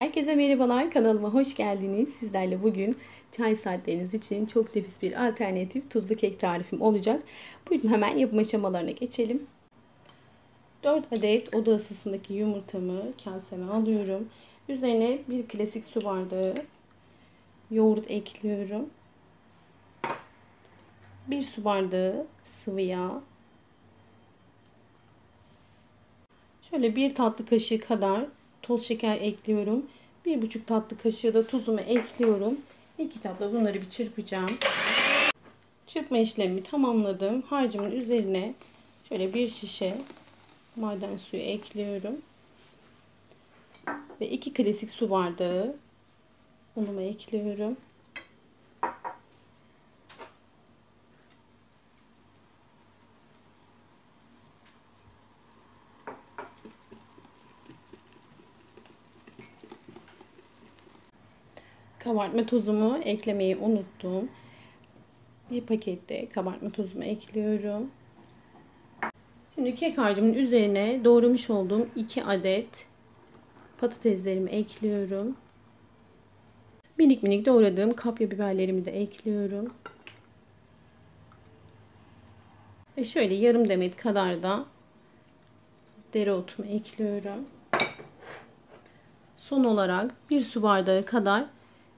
Herkese merhabalar kanalıma hoş geldiniz. Sizlerle bugün çay saatleriniz için çok nefis bir alternatif tuzlu kek tarifim olacak. Buyurun hemen yapım aşamalarına geçelim. 4 adet oda ısısındaki yumurtamı kaseme alıyorum. Üzerine bir klasik su bardağı yoğurt ekliyorum. 1 su bardağı sıvı yağ. Şöyle bir tatlı kaşığı kadar toz şeker ekliyorum. Bir buçuk tatlı kaşığı da tuzumu ekliyorum. İki tatlı bunları bir çırpacağım. Çırpma işlemimi tamamladım. Harcımın üzerine şöyle bir şişe maden suyu ekliyorum. Ve iki klasik su bardağı unumu ekliyorum. Kabartma tozumu eklemeyi unuttum. Bir pakette kabartma tozumu ekliyorum. Şimdi kek harcımın üzerine doğramış olduğum 2 adet patateslerimi ekliyorum. Minik minik doğradığım kapya biberlerimi de ekliyorum. Ve şöyle yarım demet kadar da dereotumu ekliyorum. Son olarak bir su bardağı kadar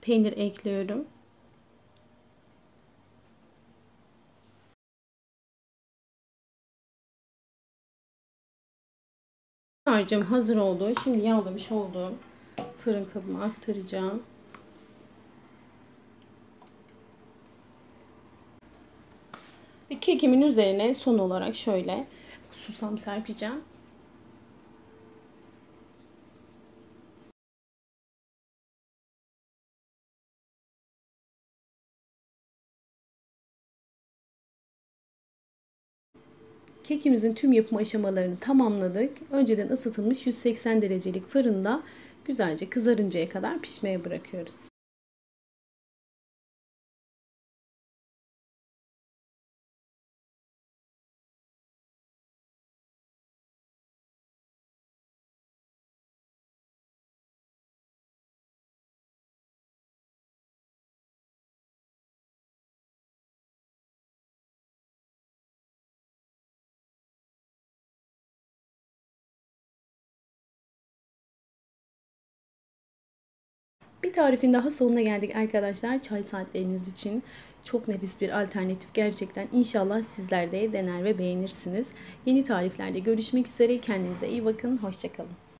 peynir ekliyorum. Harcım hazır oldu. Şimdi yağlamış olduğum fırın kabıma aktaracağım. Ve kekimin üzerine son olarak şöyle susam serpeceğim. Kekimizin tüm yapım aşamalarını tamamladık. Önceden ısıtılmış 180 derecelik fırında güzelce kızarıncaya kadar pişmeye bırakıyoruz. Bir tarifin daha sonuna geldik arkadaşlar. Çay saatleriniz için çok nefis bir alternatif gerçekten. İnşallah sizler de dener ve beğenirsiniz. Yeni tariflerde görüşmek üzere. Kendinize iyi bakın. Hoşçakalın.